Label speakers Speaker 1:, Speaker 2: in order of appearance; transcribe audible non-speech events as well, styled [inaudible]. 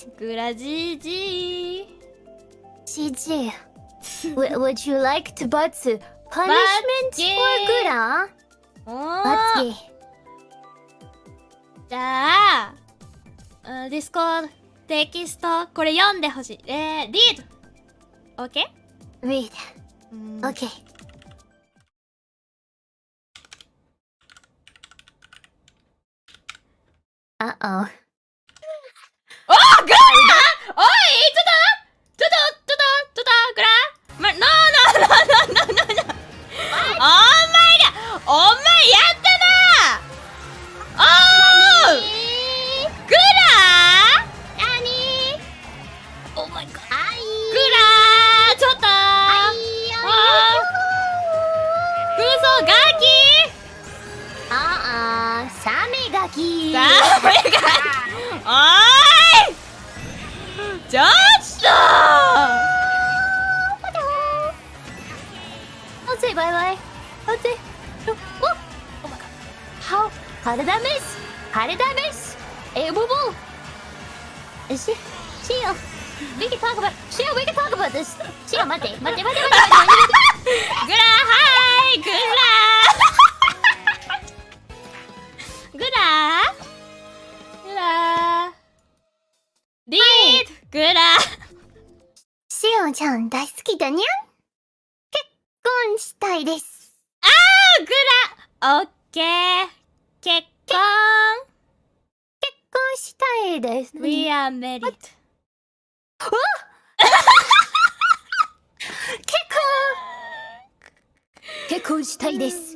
Speaker 1: シ
Speaker 2: グラジージ
Speaker 1: ー。GG Would you like to バツ
Speaker 2: Punishment
Speaker 1: for グラバツゲー
Speaker 2: じゃあ、うん、ディスコードテキストこれ読んでほしい。えー、リード OK? リー
Speaker 1: ド OK Uh-oh.
Speaker 2: おいちょっとちょっとちょっとちょっとちょっとグラま、ノーノーノーノーノーノーノーお前らお前やったなおーグラ
Speaker 1: 何
Speaker 2: Oh my god
Speaker 1: はい
Speaker 2: グラちょっと
Speaker 1: はい
Speaker 2: クソガキ
Speaker 1: ああサメガキ
Speaker 2: ダメかお熱いわいわい
Speaker 1: 熱いおおまかは体メス体メスエボボししよ We can talk about s h we can talk about this しよ待って待って待て待て待て
Speaker 2: グラハイグラグラグラリーグラ
Speaker 1: シオちゃん大好きだにゃん婚したいです。
Speaker 2: あーグラオッケー結婚
Speaker 1: 結婚したいです。
Speaker 2: We are married [laughs]
Speaker 1: 結婚結婚したいです。